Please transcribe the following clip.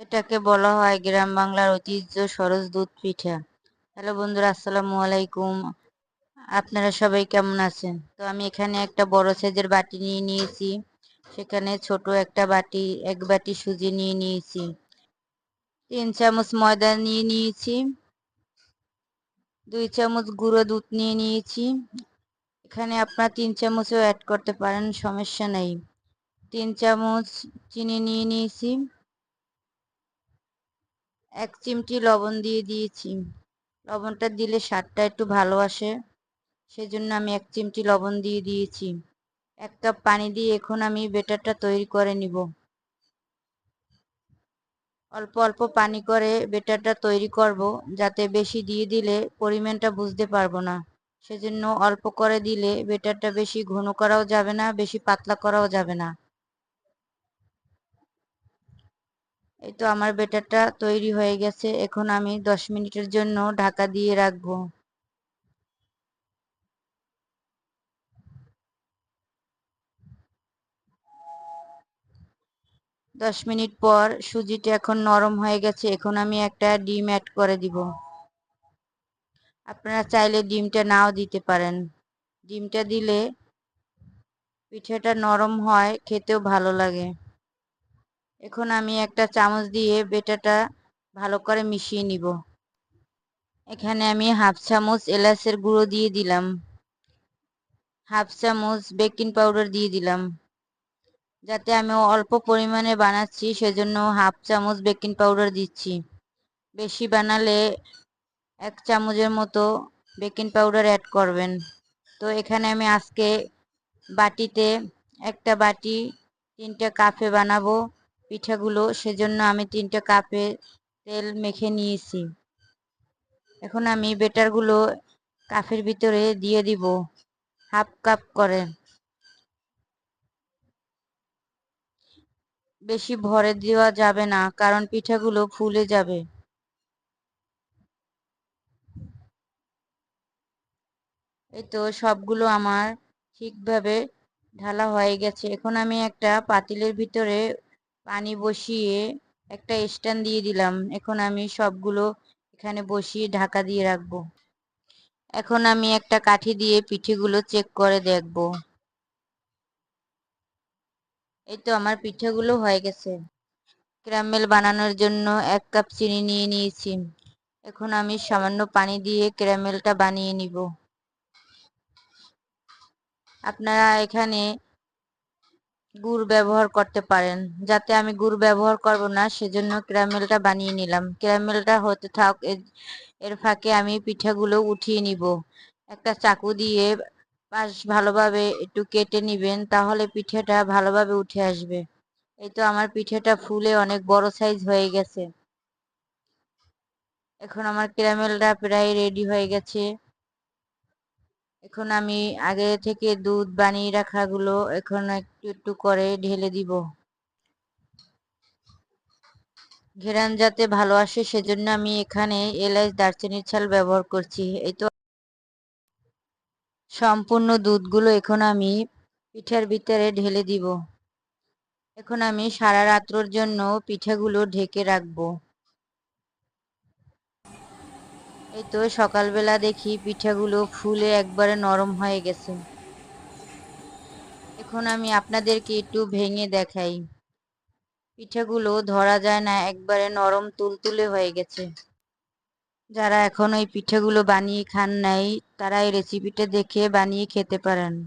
এটাকে বলা হয় গ্রাম বাংলার ঐতিহ্য সরস দুধ পিঠা। হ্যালো বন্ধুরা, আসসালামু আলাইকুম। আপনারা সবাই কেমন আছেন? তো আমি এখানে একটা বড় সাইজের বাটি নিয়ে নিয়েছি। সেখানে ছোট একটা বাটি, এক বাটি সুজি নিয়ে নিয়েছি। তিন চামচ ময়দা নিয়ে নিয়েছি। দুই চামচ গুঁড়ো দুধ নিয়ে নিয়েছি। এখানে আপনার তিন চামচও অ্যাড করতে পারেন, সমস্যা নেই। তিন চামচ চিনি নিয়ে নিয়েছি। এক চিমটি লবণ দিয়ে দিয়েছি। লবণটা দিলে স্বাদটা একটু ভালো আসে। সেজন্য আমি এক চিমটি লবণ দিয়ে দিয়েছি। এক কাপ পানি দিয়ে এখন আমি বেটারটা তৈরি করে নিব। অল্প অল্প পানি করে বেটারটা তৈরি করব, যাতে বেশি দিয়ে দিলে পরিমাণটা বুঝতে পারব না। সেজন্য অল্প করে দিলে বেটারটা বেশি ঘন করাও যাবে না, বেশি পাতলা করাও যাবে না। এই তো আমার বেটারটা তৈরি হয়ে গেছে। এখন আমি দশ মিনিটের জন্য ঢাকা দিয়ে রাখব। দশ মিনিট পর সুজিটা এখন নরম হয়ে গেছে। এখন আমি একটা ডিম অ্যাড করে দিব। আপনারা চাইলে ডিমটা নাও দিতে পারেন। ডিমটা দিলে পিঠেটা নরম হয়, খেতেও ভালো লাগে। এখন আমি একটা চামচ দিয়ে বেটাটা ভালো করে মিশিয়ে নিব। এখানে আমি হাফ চামচ এলাচের গুঁড়ো দিয়ে দিলাম। হাফ চামচ বেকিং পাউডার দিয়ে দিলাম। যাতে আমি অল্প পরিমাণে বানাচ্ছি, সেজন্য হাফ চামচ বেকিং পাউডার দিচ্ছি। বেশি বানালে এক চামচের মতো বেকিং পাউডার অ্যাড করবেন। তো এখানে আমি আজকে বাটিতে একটা বাটি, তিনটা কাপে বানাবো। পিঠাগুলো, সেজন্য আমি তিনটা কাপে তেল মেখে নিয়েছি। এখন আমি বেটারগুলো কাফের ভিতরে দিয়ে দিব, হাফ কাপ করে। বেশি ভরে দেওয়া যাবে না, কারণ পিঠাগুলো ফুলে যাবে। এই তো সবগুলো আমার ঠিকভাবে ঢালা হয়ে গেছে। এখন আমি একটা পাতিলের ভিতরে পানি বসিয়ে একটা স্ট্যান্ড দিয়ে দিলাম। এখন আমি সবগুলো এখানে বসিয়ে ঢাকা দিয়ে রাখব। এখন আমি একটা কাঠি দিয়ে পিঠেগুলো চেক করে দেখব। এই তো আমার পিঠেগুলো হয়ে গেছে। ক্যারামেল বানানোর জন্য এক কাপ চিনি নিয়ে নিয়েছি। এখন আমি সামান্য পানি দিয়ে ক্যারামেলটা বানিয়ে নিব। আপনারা এখানে গুড় ব্যবহার করতে পারেন। যাতে আমি গুড় ব্যবহার করব না, সেজন্য ক্যারামেলটা বানিয়ে নিলাম। ক্যারামেলটা হতে থাক, এর ফাঁকে আমি পিঠাগুলো উঠিয়ে নিব। একটা চাকু দিয়ে পাশ ভালোভাবে একটু কেটে নিবেন, তাহলে পিঠাটা ভালোভাবে উঠে আসবে। এই তো আমার পিঠাটা ফুলে অনেক বড় সাইজ হয়ে গেছে। এখন আমার ক্যারামেলটা প্রায় রেডি হয়ে গেছে। এখন আমি আগে থেকে দুধ বানিয়ে রাখাগুলো এখন একটু একটু করে ঢেলে দিব। ঘেরান যাতে ভালো আসে, সেজন্য আমি এখানে এলাচ, দারচিনির ছাল ব্যবহার করছি। এই তো সম্পূর্ণ দুধগুলো এখন আমি পিঠার ভিতরে ঢেলে দিব। এখন আমি সারা রাত্রর জন্য পিঠাগুলো ঢেকে রাখব। এই তো সকালবেলা দেখি পিঠাগুলো ফুলে একবারে নরম হয়ে গেছে। এখন আমি আপনাদেরকে একটু ভেঙে দেখাই। পিঠাগুলো ধরা যায় না, একবারে নরম তুলতুলে হয়ে গেছে। যারা এখন ওই পিঠাগুলো বানিয়ে খান নাই, তারা এই রেসিপিটা দেখে বানিয়ে খেতে পারেন।